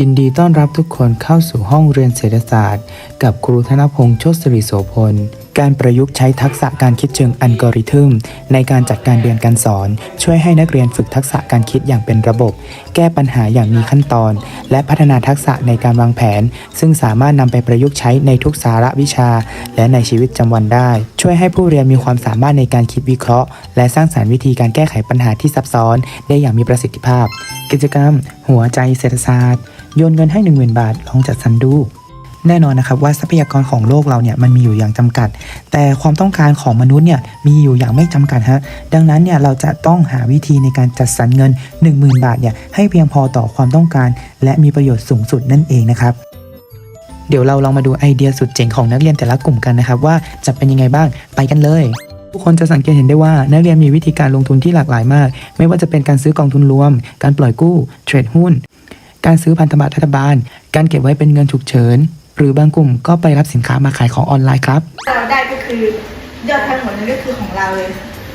ยินดีต้อนรับทุกคนเข้าสู่ห้องเรียนเศรษฐศาสตร์ กับครูธนพงษ์โชติสิริโสพล การประยุกต์ใช้ทักษะการคิดเชิงอัลกอริทึมในการจัดการเรียนการสอน ช่วยให้นักเรียนฝึกทักษะการคิดอย่างเป็นระบบ แก้ปัญหาอย่างมีขั้นตอน และพัฒนาทักษะในการวางแผน ซึ่งสามารถนำไปประยุกต์ใช้ในทุกสาระวิชา และในชีวิตประจำวันได้ ช่วยให้ผู้เรียนมีความสามารถในการคิดวิเคราะห์ และสร้างสรรค์วิธีการแก้ไขปัญหาที่ซับซ้อน ได้อย่างมีประสิทธิภาพ กิจกรรม หัวใจเศรษฐศาสตร์โยนเงินให้ 10,000 บาทลองจัดสรรดู แน่นอนนะครับว่าทรัพยากรของโลกเราเนี่ยมันมีอยู่อย่างจำกัด แต่ความต้องการของมนุษย์เนี่ยมีอยู่อย่างไม่จำกัดฮะดังนั้นเนี่ยเราจะต้องหาวิธีในการจัดสรรเงิน 10,000 บาทเนี่ยให้เพียงพอต่อความต้องการ และมีประโยชน์สูงสุดนั่นเองนะครับเดี๋ยวเราลองมาดูไอเดียสุดเจ๋งของนักเรียนแต่ละกลุ่มกันนะครับว่าจะเป็นยังไงบ้างไปกันเลยทุกคนจะสังเกตเห็นได้ว่านักเรียนมีวิธีการลงทุนที่หลากหลายมาก ไม่ว่าจะเป็นการซื้อกองทุนรวม การปล่อยกู้เทรดหุ้น การซื้อพันธบัตรรัฐบาล การเก็บไว้เป็นเงินฉุกเฉิน หรือบางกลุ่มก็ไปรับสินค้ามาขายของออนไลน์ครับ เราได้ก็คือยอดทั้งหมดนั้นก็คือของเราเลย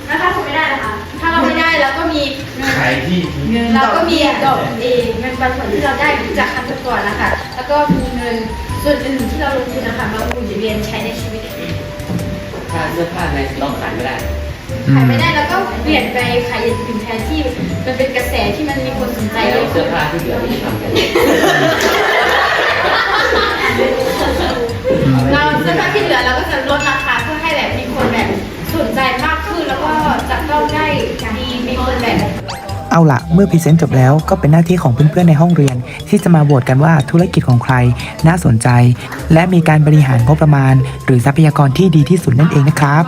แล้วถ้าคุณไม่ได้นะคะ ถ้าเราไม่ได้เราก็มีเงินใครที่เงินเราดอกก็มีเบี้ยดอกเองเงินปันผลที่เราได้จากครั้งก่อนๆนะคะ แล้วก็มีเงินส่วนอื่นที่เราลงทุนนะคะมาหมุนเวียนใช้ในชีวิตถ้าเสื้อผ้าในต้องขายไม่ได้ ขายไม่ได้แล้วก็เปลี่ยนไปขายอย่างอื่นแทนที่มันเป็นกระแสที่มันมีคนสนใจแล้เยวอะเสื้อผ้าที่เหลือที่ทำกัน ก็จะลดราคาเพื่อให้แบบมีคนแบบสนใจมากขึ้นแล้วก็จะต้องได้ดีมีคนแบบเอาละเมื่อพรีเซนต์จบแล้วก็เป็นหน้าที่ของเพื่อนๆในห้องเรียน ที่จะมาโหวตกันว่าธุรกิจของใครน่าสนใจ และมีการบริหารงบประมาณ หรือทรัพยากรที่ดีที่สุดนั่นเองนะครับ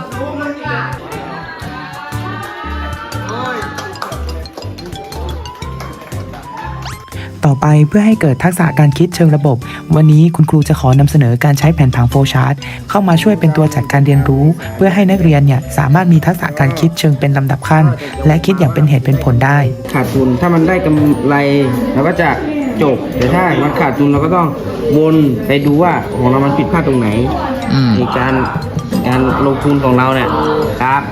ต่อไปเพื่อให้เกิดทักษะการคิดเชิงระบบ วันนี้คุณครูจะขอนำเสนอการใช้แผนผังโฟชาร์ตเข้ามาช่วยเป็นตัวจัดการเรียนรู้ เพื่อให้นักเรียนเนี่ยสามารถมีทักษะการคิดเชิงเป็นลำดับขั้น และคิดอย่างเป็นเหตุเป็นผลได้ ขาดทุนถ้ามันได้กำไรเราก็จะจบแต่ถ้ามันขาดทุนเราก็ต้องวนไปดูว่าของเรามันผิดพลาดตรงไหนในการการลงทุนของเราเนี่ยครับ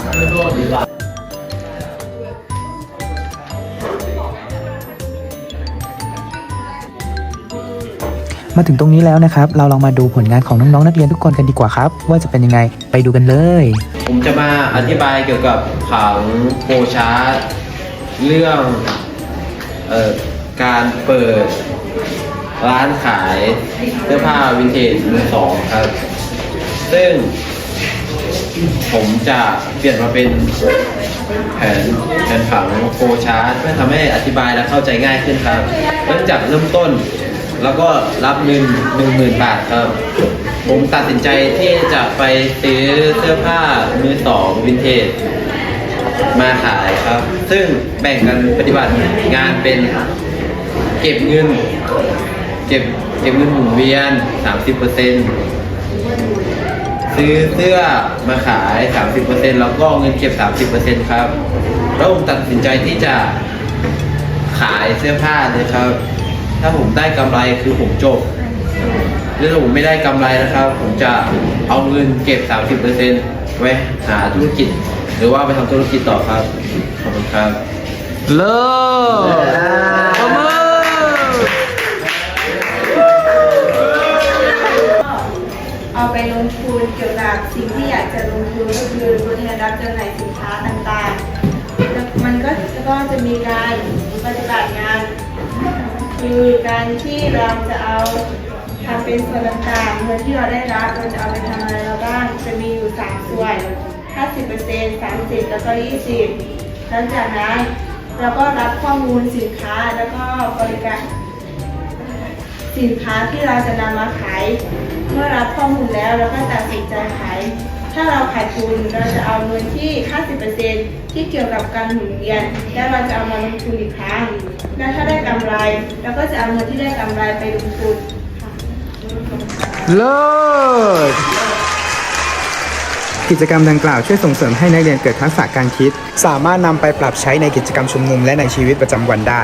มาถึงตรงนี้แล้วนะครับ เราลองมาดูผลงานของน้องๆนักเรียนทุกคนกันดีกว่าครับ ว่าจะเป็นยังไงไปดูกันเลย ผมจะมาอธิบายเกี่ยวกับผังโฟชาร์ตเรื่องออการเปิดร้านขายเสื้อผ้าวินเทจมือสองครับ ซึ่งผมจะเปลี่ยนมาเป็นแผนแผนผังโฟชาร์ตเพื่อทำให้อธิบายและเข้าใจง่ายขึ้นครับ เริ่มจากเริ่มต้น แล้วก็รับเงินหนึ่งหมื่นบาทครับ ผมตัดสินใจที่จะไปซื้อเสื้อผ้ามือสองวินเทจมาขายครับ ซึ่งแบ่งกันปฏิบัติงานเป็นเก็บเงิน เก็บเก็บเงินหมุนเวียน 30%ซื้อเสื้อมาขาย 30%แล้วก็เงินเก็บ 30%ครับ แล้วผมตัดสินใจที่จะขายเสื้อผ้าเลยครับ ถ้าผมได้กำไรคือผมจบหรือถ้าผมไม่ได้กำไรนะครับ ผมจะเอาเงินเก็บ 30%ไว้หาธุรกิจ หรือว่าไปทำธุรกิจต่อครับ ขอบคุณครับ เลิศเอาไปลงทุนเกี่ยวกับสิ่งที่อยากจะลงทุนก็คือตัวแทนรับจำหน่ายสินค้าต่างๆ มันก็ก็จะมีการปฏิบัติงาน คือการที่เราจะเอาทำเป็นส่วนต่างๆเงินที่เราได้รับเราจะเอาไปทำอะไรเราบ้างจะมีอยู่3ส่วน 50% 30 แล้วก็ 20 หลังจากนั้นเราก็รับข้อมูลสินค้าแล้วก็บริการสินค้าที่เราจะนำมาขาย เมื่อรับข้อมูลแล้วเราก็ตัดสินใจขาย ถ้าเราขายทุนเราจะเอาเงินที่ 50%ที่เกี่ยวกับการหมุนเวียน แล้วเราจะเอามาลงทุนอีกครั้ง และถ้าได้กำไรเราก็จะเอาเงินที่ได้กำไรไปลงทุนค่ะเลิศกิจกรรมดังกล่าวช่วยส่งเสริมให้นักเรียนเกิดทักษะการคิด สามารถนำไปปรับใช้ในกิจกรรมชุมนุมและในชีวิตประจำวันได้